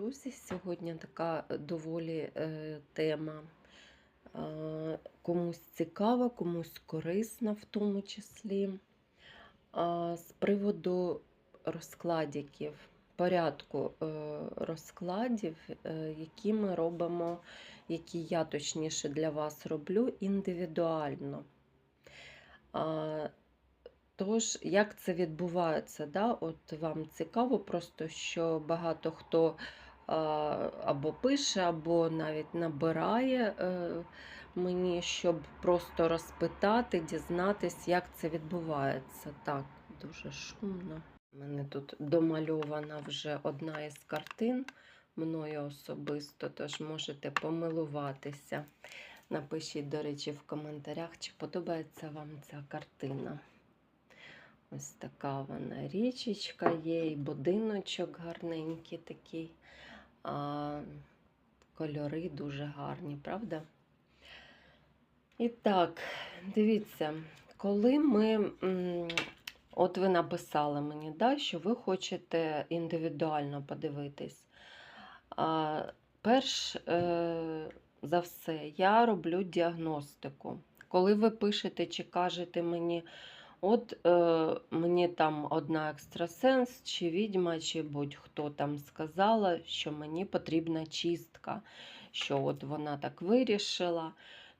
друзі! Сьогодні така доволі е, тема. Е, комусь цікава, комусь корисна в тому числі. З приводу розкладиків, порядку е, розкладів, е, які ми робимо, які я точніше для вас роблю індивідуально. Тож, як це відбувається? Да? От вам цікаво, просто що багато хто або пише, або навіть набирає е, мені, щоб просто розпитати, дізнатись, як це відбувається. Так, дуже шумно. У мене тут домальована вже одна із картин мною особисто, тож можете помилуватися. Напишіть, до речі, в коментарях, чи подобається вам ця картина. Ось така вона річечка є, і будиночок гарненький такий. А, Кольори дуже гарні, правда? І так, дивіться, коли ми. От ви написали мені, да, що ви хочете індивідуально подивитись. А, Перш е, за все, я роблю діагностику. Коли ви пишете чи кажете мені, От е, мені там одна екстрасенс, чи відьма, чи будь-хто там сказала, що мені потрібна чистка, що от вона так вирішила.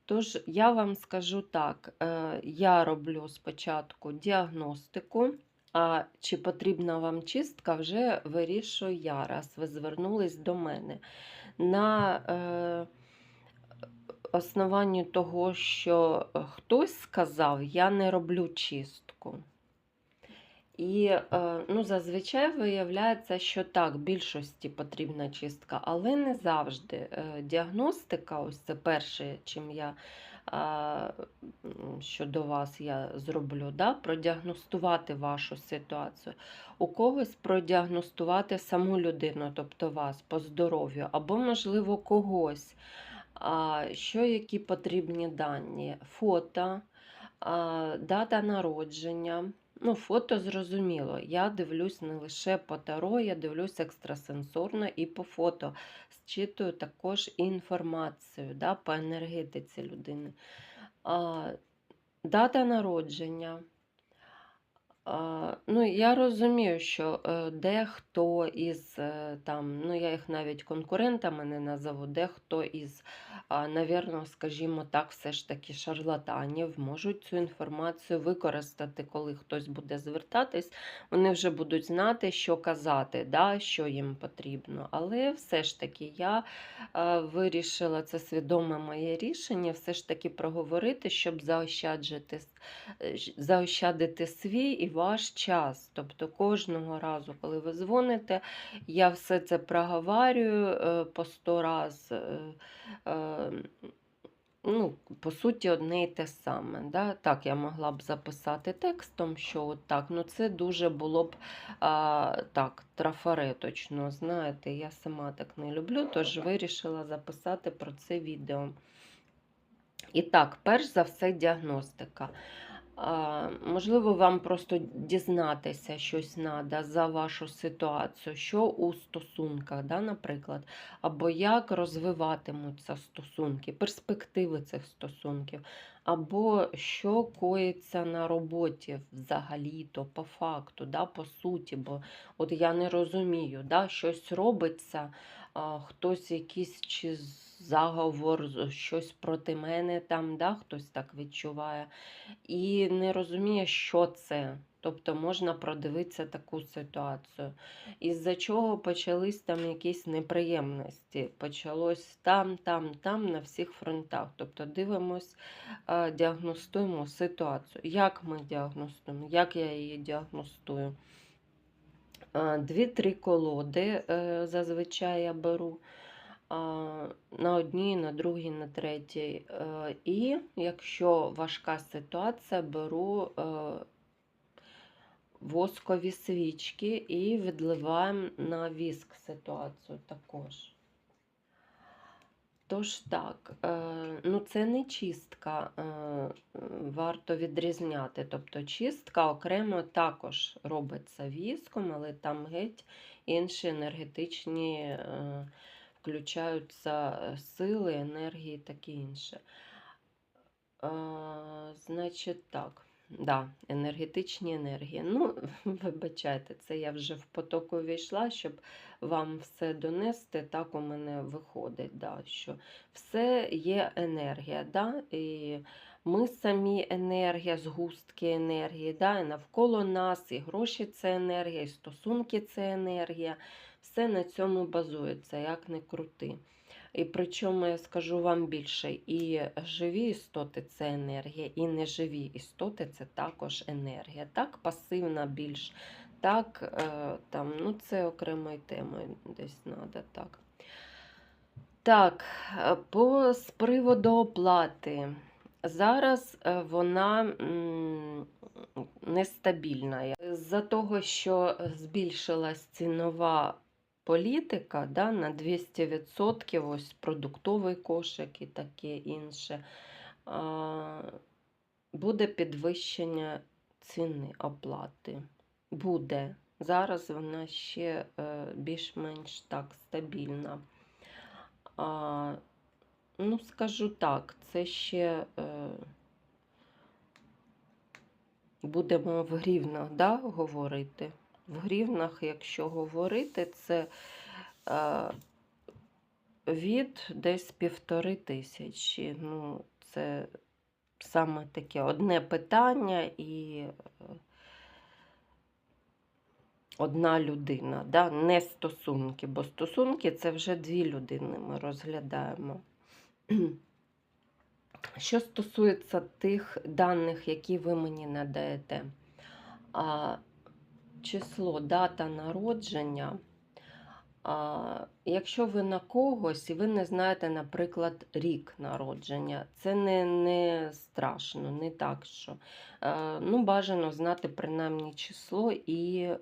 Тож, я вам скажу так: е, я роблю спочатку діагностику, а чи потрібна вам чистка, вже вирішую я, раз ви звернулись до мене. На е, основанню того, що е, хтось сказав, я не роблю чистку. І е, ну, зазвичай виявляється, що так, більшості потрібна чистка, але не завжди. Е, діагностика, ось це перше, чим я щодо вас я зроблю, да? продіагностувати вашу ситуацію. У когось продіагностувати саму людину, тобто вас по здоров'ю, або, можливо, когось що які потрібні дані? Фото, дата народження. Ну, Фото зрозуміло. Я дивлюсь не лише по таро, я дивлюсь екстрасенсорно і по фото. Зчитую також інформацію да, по енергетиці людини. Дата народження. Ну, Я розумію, що е, дехто із е, там, ну я їх навіть конкурентами не назову, дехто із, навірно, скажімо так, все ж таки шарлатанів можуть цю інформацію використати, коли хтось буде звертатись, вони вже будуть знати, що казати, да, що їм потрібно. Але все ж таки я вирішила це свідоме моє рішення, все ж таки проговорити, щоб заощаджити, е, заощадити свій і ваш час. Тобто кожного разу, коли ви дзвоните, я все це проговорюю е, по сто раз. Е, е, ну, По суті, одне і те саме. Да? Так, я могла б записати текстом, що от так, ну це дуже було б а, так, трафареточно. Знаєте, я сама так не люблю, тож вирішила записати про це відео. І так, перш за все, діагностика. Можливо, вам просто дізнатися щось треба за вашу ситуацію, що у стосунках, да, наприклад, або як розвиватимуться стосунки, перспективи цих стосунків, або що коїться на роботі взагалі-то, по факту, да, по суті, бо от я не розумію, да, щось робиться, хтось якийсь чи заговор, щось проти мене там, да, хтось так відчуває, і не розуміє, що це. Тобто можна продивитися таку ситуацію. Із-за чого почались там якісь неприємності. Почалось там, там, там, на всіх фронтах. Тобто дивимось, діагностуємо ситуацію. Як ми діагностуємо, як я її діагностую? Дві-три колоди е, зазвичай я беру на одній, на другій, на третій. Е, і якщо важка ситуація, беру е, воскові свічки і відливаємо на віск ситуацію також. Тож так, е, ну це не чистка, е, варто відрізняти. Тобто чистка окремо також робиться віском, але там геть інші енергетичні е, включаються сили, енергії, таке інше. Значить так. Да, енергетичні енергії. Ну, вибачайте, це я вже в потоку війшла, щоб вам все донести. Так у мене виходить, да, що все є енергія. Да? І ми самі енергія, згустки енергії, да? і навколо нас, і гроші це енергія, і стосунки це енергія. Все на цьому базується, як не крути. І причому я скажу вам більше, і живі істоти це енергія, і неживі істоти це також енергія. Так, пасивна більш, так, е, там, ну це окремою темою десь треба так. Так, е, по, з приводу оплати. Зараз е, вона нестабільна. З-за того, що збільшилась цінова політика да, на 200%, ось продуктовий кошик і таке інше, буде підвищення ціни оплати. Буде. Зараз вона ще е, більш-менш так стабільна. Ну, скажу так, це ще е, будемо в гривнах да, говорити. В гривнах, якщо говорити, це е, від десь півтори тисячі. Ну, це саме таке одне питання і е, одна людина, да? не стосунки, бо стосунки це вже дві людини ми розглядаємо. Що стосується тих даних, які ви мені надаєте, число, дата народження. А, Якщо ви на когось і ви не знаєте, наприклад, рік народження, це не не страшно, не так що. Е, ну, Бажано знати принаймні число і е,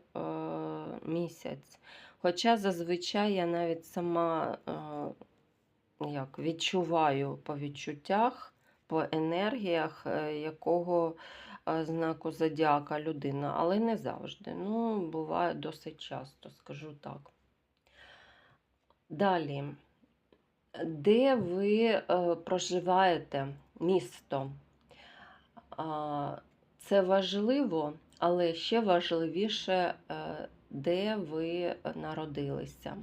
місяць. Хоча зазвичай я навіть сама е, як, відчуваю по відчуттях, по енергіях, якого знаку зодіака людина, але не завжди. Ну, буває досить часто, скажу так. Далі, де ви е, проживаєте місто? Це важливо, але ще важливіше, е, де ви народилися.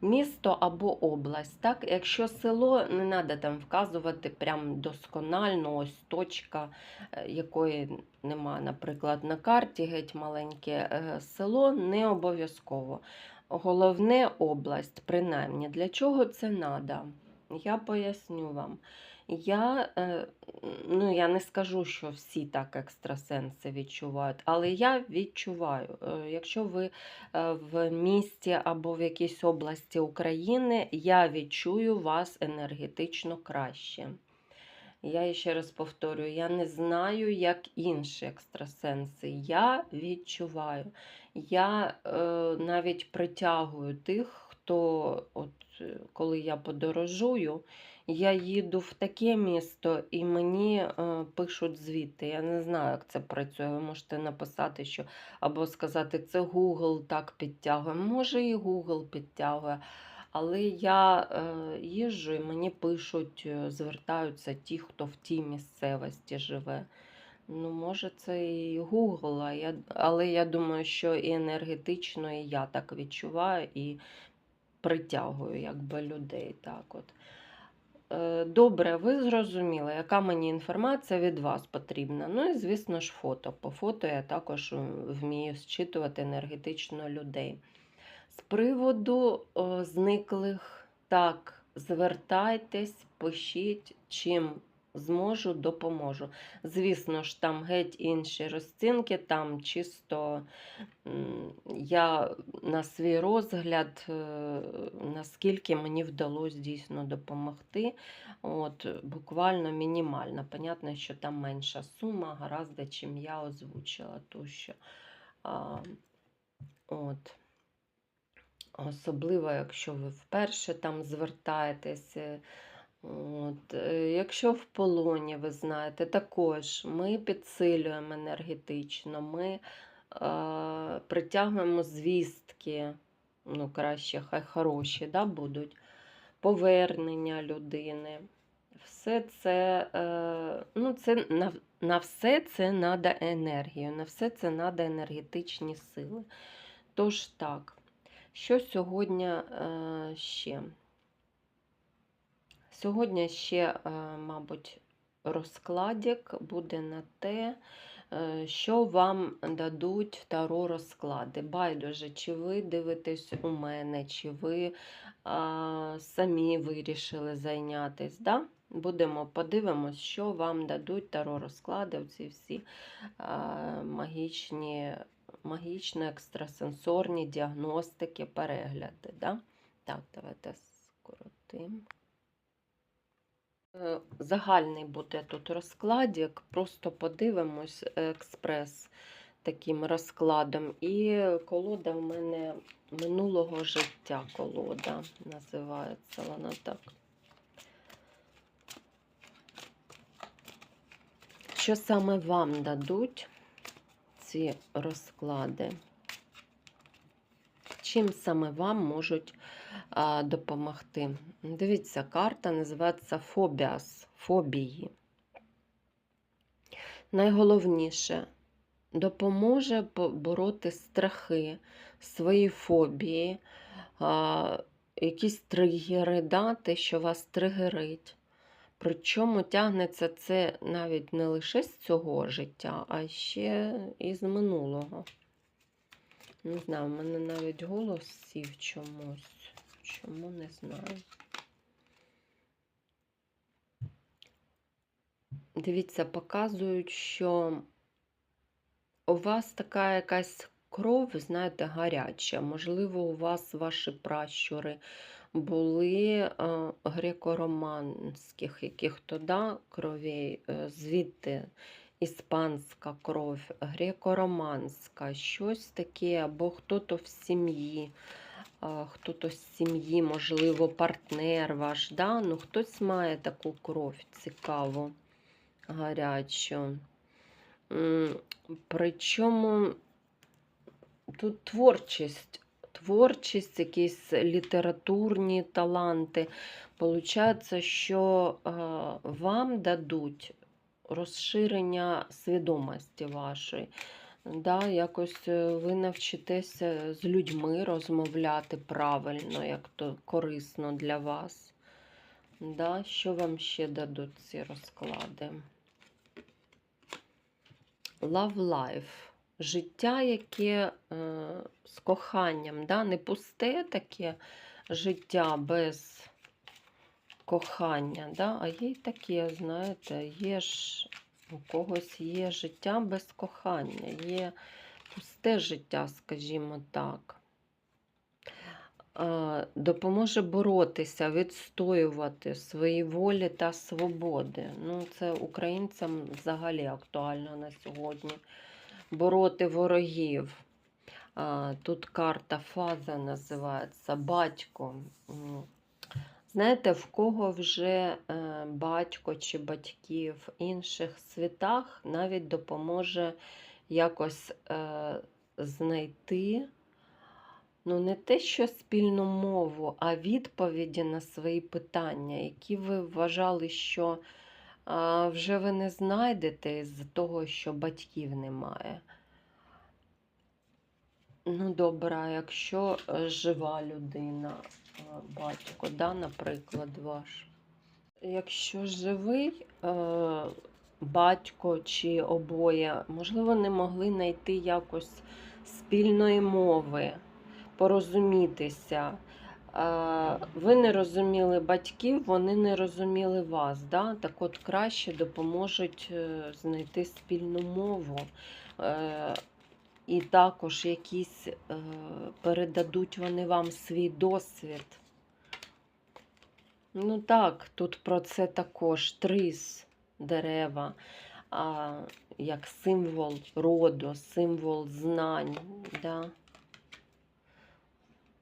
Місто або область. Так? Якщо село, не треба там вказувати прям досконально, ось точка, е, якої нема, наприклад, на карті, геть маленьке е, село, не обов'язково. Головне область, принаймні. Для чого це треба? Я поясню вам. Я, е, ну, я не скажу, що всі так екстрасенси відчувають, але я відчуваю, Е, якщо ви е, в місті або в якійсь області України, я відчую вас енергетично краще. Я ще раз повторюю, я не знаю, як інші екстрасенси. Я відчуваю. Я е, навіть притягую тих, хто, от, е, коли я подорожую, я їду в таке місто і мені е, пишуть звідти. Я не знаю, як це працює. Ви можете написати, що або сказати, це Google так підтягує. Може, і Google підтягує. Але я е, їжджу і мені пишуть, е, звертаються ті, хто в тій місцевості живе. Ну, може, це і Google, але я думаю, що і енергетично, і я так відчуваю і притягую якби людей. так от. Е, Добре, ви зрозуміли, яка мені інформація від вас потрібна. Ну і, звісно ж, фото. По фото я також вмію зчитувати енергетично людей. З приводу о, зниклих, так, звертайтесь, пишіть, чим зможу, допоможу. Звісно ж, там геть інші розцінки, там чисто я на свій розгляд, е, наскільки мені вдалося дійсно допомогти. От, буквально мінімально. Понятно, що там менша сума, гораздо, чим я озвучила. То що, а, от. особливо, якщо ви вперше там звертаєтесь. От, е, якщо в полоні, ви знаєте, також ми підсилюємо енергетично, ми е, притягуємо звістки, ну, краще, хай хороші да, будуть, повернення людини. Все це, е, ну, це на, на все це треба енергію, на все це треба енергетичні сили. Тож так, що сьогодні е, ще? Сьогодні ще, е, мабуть, розкладик буде на те, е, що вам дадуть таро розклади. Байдуже, чи ви дивитесь у мене, чи ви а, самі вирішили зайнятися. Да? Будемо подивимось, що вам дадуть таро розклади, оці всі а, магічні, магічні, екстрасенсорні діагностики, перегляди. Да? Так, давайте скоротимо. Е, Загальний буде тут розкладик, просто подивимось експрес таким розкладом. І колода в мене минулого життя колода називається вона так. Що саме вам дадуть ці розклади? Чим саме вам можуть допомогти? Дивіться, карта називається Фобіас, фобії. Найголовніше допоможе побороти страхи, свої фобії, якісь тригери, да, те, що вас тригерить. Причому тягнеться це навіть не лише з цього життя, а ще і з минулого. Не знаю, в мене навіть голос сів чомусь. Чому не знаю. Дивіться, показують, що у вас така якась кров, знаєте, гаряча. Можливо, у вас ваші пращури були е, греко-романських яких-то да, кровей, е, звідти іспанська кров, греко-романська, щось таке, або хто-то в сім'ї, а, хто-то з сім'ї, можливо, партнер ваш, да? ну, хтось має таку кров цікаву, гарячу. Причому тут творчість, творчість, якісь літературні таланти. Получається, що вам дадуть розширення свідомості вашої. Да, якось е, ви навчитеся з людьми розмовляти правильно, як то корисно для вас. Да, що вам ще дадуть ці розклади? Love life. Життя, яке е, з коханням, да? не пусте таке життя без кохання, да? а є й таке, знаєте, є ж у когось є життя без кохання, є пусте життя, скажімо так. Допоможе боротися, відстоювати свої волі та свободи. Ну, це українцям взагалі актуально на сьогодні. Бороти ворогів. Тут карта фаза називається батько. Знаєте, в кого вже е, батько чи батьки в інших світах навіть допоможе якось е, знайти ну, не те, що спільну мову, а відповіді на свої питання, які ви вважали, що вже ви не знайдете з того, що батьків немає. Ну, добре, якщо е, жива людина, батько, да, наприклад, ваш. Якщо живий е, батько чи обоє, можливо, не могли знайти якось спільної мови, порозумітися. Е, ви не розуміли батьків, вони не розуміли вас. Да? Так от краще допоможуть е, знайти спільну мову. І також якісь е, передадуть вони вам свій досвід. Ну так, тут про це також трис дерева, а, як символ роду, символ знань. Да?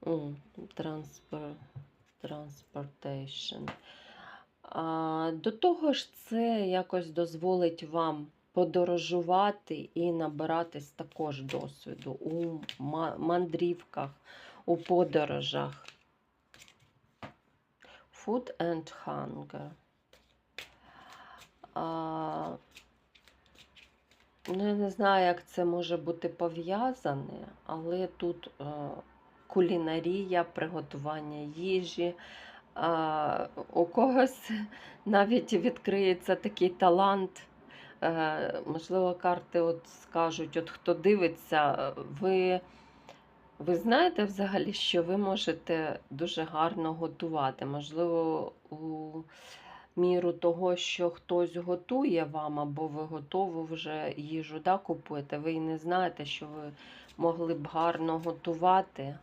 О, транспор, transportation. А, до того ж, це якось дозволить вам подорожувати і набиратись також досвіду у мандрівках, у подорожах. Food and hunger. А, ну, я не знаю, як це може бути пов'язане, але тут е, кулінарія, приготування їжі. А, у когось навіть відкриється такий талант. Е, можливо, карти от скажуть, от хто дивиться, ви, ви знаєте взагалі, що ви можете дуже гарно готувати. Можливо, у міру того, що хтось готує вам, або ви готову вже їжу да, купуєте, ви і не знаєте, що ви могли б гарно готувати.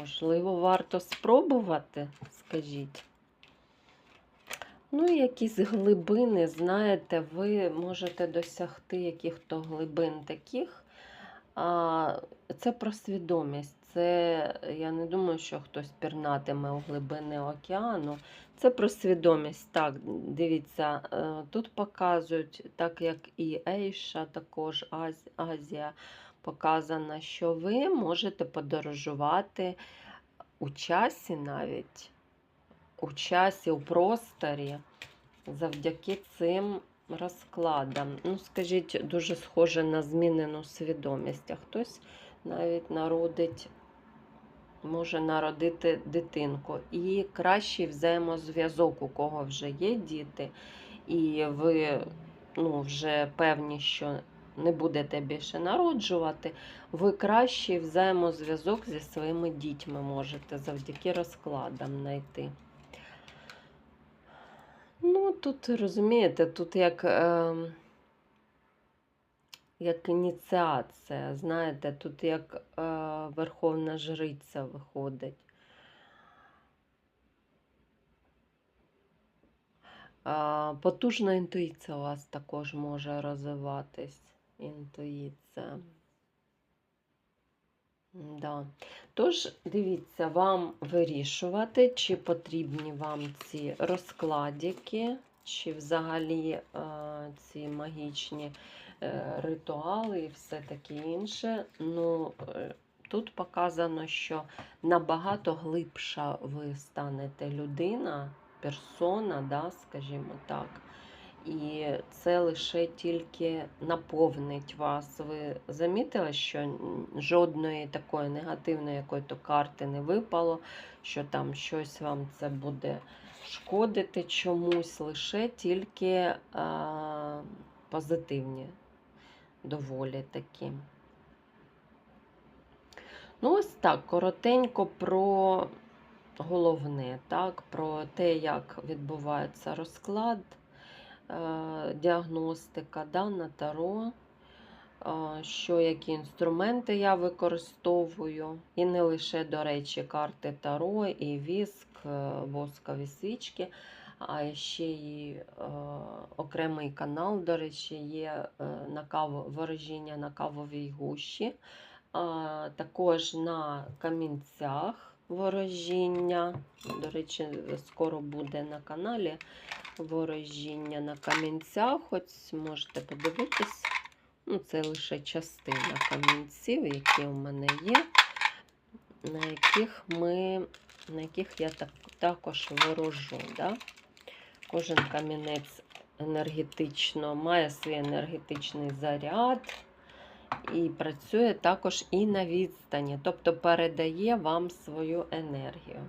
Можливо, варто спробувати, скажіть. Ну, якісь глибини, знаєте, ви можете досягти яких-то глибин таких. А, це про свідомість. Це я не думаю, що хтось пірнатиме у глибини океану. Це про свідомість. Так, дивіться, е, тут показують, так як і Ейша, також Азія показана, що ви можете подорожувати у часі навіть, у часі, у просторі, завдяки цим розкладам. Ну, скажіть, дуже схоже на змінену свідомість, а хтось навіть народить, може народити дитинку. І кращий взаємозв'язок, у кого вже є діти, і ви ну, вже певні, що не будете більше народжувати, ви кращий взаємозв'язок зі своїми дітьми можете завдяки розкладам знайти. Тут розумієте, тут як, е, як ініціація, знаєте, тут як е, Верховна Жриця виходить. А, Потужна інтуїція у вас також може розвиватись. Інтуїція. Да. Тож, дивіться, вам вирішувати, чи потрібні вам ці розкладики, чи взагалі е, ці магічні е, ритуали і все таке інше. Ну, е, тут показано, що набагато глибша ви станете людина, персона, да, скажімо так. І це лише тільки наповнить вас. Ви замітили, що жодної такої негативної якої то карти не випало, що там щось вам це буде шкодити чомусь, лише тільки а, позитивні доволі такі. Ну, ось так, коротенько про головне, так, про те, як відбувається розклад е, діагностика да, на таро, е, що які інструменти я використовую. І не лише, до речі, карти таро, і е, воскові свічки, а ще й е, окремий канал, до речі, є е, на каву, ворожіння на кавовій гущі. Також на камінцях ворожіння. До речі, скоро буде на каналі ворожіння на камінцях. Ось можете подивитись. Ну, це лише частина камінців, які у мене є, на яких ми, на яких я так, також ворожу. Да? Кожен камінець енергетично має свій енергетичний заряд і працює також і на відстані, тобто передає вам свою енергію.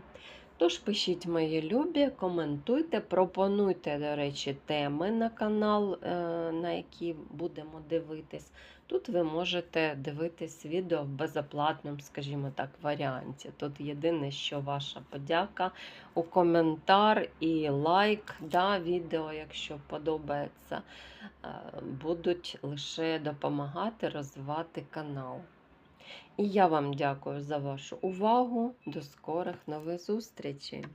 Тож пишіть мої любі, коментуйте, пропонуйте, до речі, теми на канал, е, на які будемо дивитись. Тут ви можете дивитись відео в безоплатному, скажімо так, варіанті. Тут єдине, що ваша подяка у коментар і лайк да, відео, якщо подобається, е, будуть лише допомагати розвивати канал. І я вам дякую за вашу увагу. До скорих нових зустрічей!